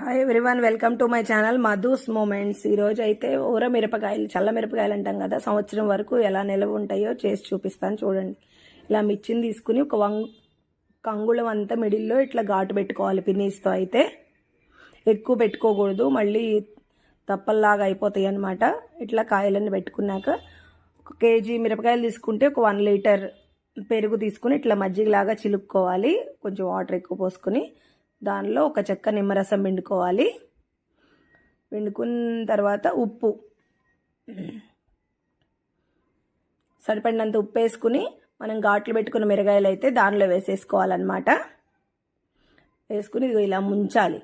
Hi everyone welcome to my channel Madhu's moments ఈరోజు అయితే ఊర మిరపకాయలు చల్ల మిరపకాయలు అంటాం కదా. సంవత్సరం వరకు ఎలా నిలవ ఉంటాయో చేసి చూపిస్తాను చూడండి. ఇలా మిర్చిని తీసుకుని ఒక వంగ్ కంగుళం అంతా మిడిల్లో ఇట్లా ఘాటు పెట్టుకోవాలి పినీస్తో అయితే. ఎక్కువ పెట్టుకోకూడదు. మళ్ళీ తప్పల్లాగా అయిపోతాయి అన్నమాట. ఇట్లా కాయలన్నీ పెట్టుకున్నాక ఒక కేజీ మిరపకాయలు తీసుకుంటే ఒక వన్ లీటర్ పెరుగు తీసుకుని ఇట్లా మజ్జిగలాగా చిలుక్కోవాలి. కొంచెం వాటర్ ఎక్కువ పోసుకొని దానిలో ఒక చెక్క నిమ్మరసం పిండుకోవాలి. పిండుకున్న తర్వాత ఉప్పు. సరిపడినంత ఉప్పు వేసుకుని మనం ఘాట్లు పెట్టుకున్న మిరగాయలు అయితే దానిలో వేసేసుకోవాలన్నమాట. వేసుకుని ఇలా ముంచాలి.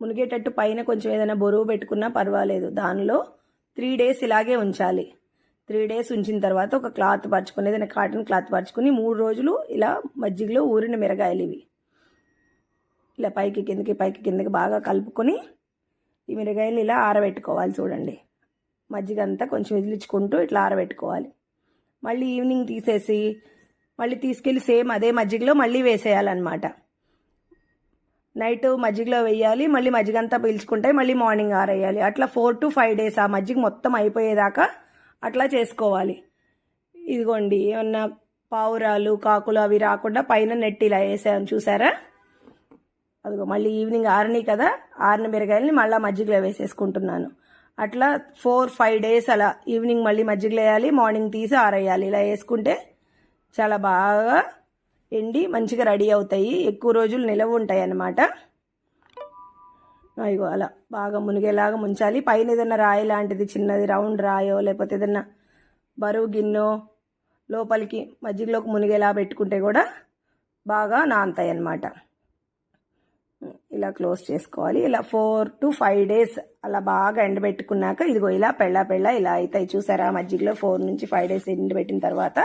మునిగేటట్టు పైన కొంచెం ఏదైనా బరువు పెట్టుకున్నా పర్వాలేదు. దానిలో త్రీ డేస్ ఇలాగే ఉంచాలి. త్రీ డేస్ ఉంచిన తర్వాత ఒక క్లాత్ పరుచుకొని ఏదైనా కాటన్ క్లాత్ పరుచుకొని మూడు రోజులు ఇలా మజ్జిగలో ఊరిన మిరగాయలు ఇవి. ఇలా పైకి కిందకి పైకి కిందకి బాగా కలుపుకొని ఈ మిరగాయలు ఇలా ఆరబెట్టుకోవాలి చూడండి. మజ్జిగ అంతా కొంచెం వదిలించుకుంటూ ఇట్లా ఆరబెట్టుకోవాలి. మళ్ళీ ఈవినింగ్ తీసేసి మళ్ళీ తీసుకెళ్ళి సేమ్ అదే మజ్జిగలో మళ్ళీ వేసేయాలన్నమాట. నైట్ మజ్జిగలో వేయాలి మళ్ళీ మజ్జిగ అంతా పీల్చుకుంటే మళ్ళీ మార్నింగ్ ఆరేయాలి. అట్లా ఫోర్ టు ఫైవ్ డేస్ ఆ మజ్జిగ మొత్తం అయిపోయేదాకా అట్లా చేసుకోవాలి. ఇదిగోండి ఏమన్నా పావురాలు కాకులు అవి రాకుండా పైన నెట్ ఇలా వేసాను చూసారా? అదిగో మళ్ళీ ఈవినింగ్ ఆరినాయి కదా ఆరిన మిరగాయలని మళ్ళీ మజ్జిగలో వేసేసుకుంటున్నాను. అట్లా ఫోర్ ఫైవ్ డేస్ అలా ఈవినింగ్ మళ్ళీ మజ్జిగలో వేయాలి మార్నింగ్ తీసి ఆరేయాలి. ఇలా వేసుకుంటే చాలా బాగా ఎండి మంచిగా రెడీ అవుతాయి. ఎక్కువ రోజులు నిలవ ఉంటాయి అన్నమాట. అయ్యో అలా బాగా మునిగేలాగా ముంచాలి. పైన ఏదైనా రాయి లాంటిది చిన్నది రౌండ్ రాయో లేకపోతే ఏదైనా బరువు గిన్నో లోపలికి మజ్జిగలోకి మునిగేలా పెట్టుకుంటే కూడా బాగా నానతాయి అన్నమాట. ఇలా క్లోజ్ చేసుకోవాలి. ఇలా ఫోర్ టు ఫైవ్ డేస్ అలా బాగా ఎండబెట్టుకున్నాక ఇదిగో ఇలా పెళ్ళ పెళ్ళ ఇలా అవుతాయి. చూసారా? మజ్జిగలో ఫోర్ నుంచి ఫైవ్ డేస్ ఎండబెట్టిన తర్వాత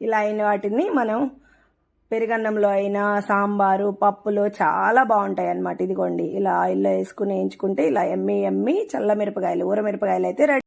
ఇలా అయిన వాటిని మనం పెరుగన్నంలో అయినా సాంబారు పప్పులో చాలా బాగుంటాయి అన్నమాట. ఇదిగోండి ఇలా ఆయిల్లో వేసుకుని వేయించుకుంటే ఇలా ఎమ్మి ఎమ్మి చల్ల మిరపకాయలు ఊర మిరపకాయలు అయితే రెడీ.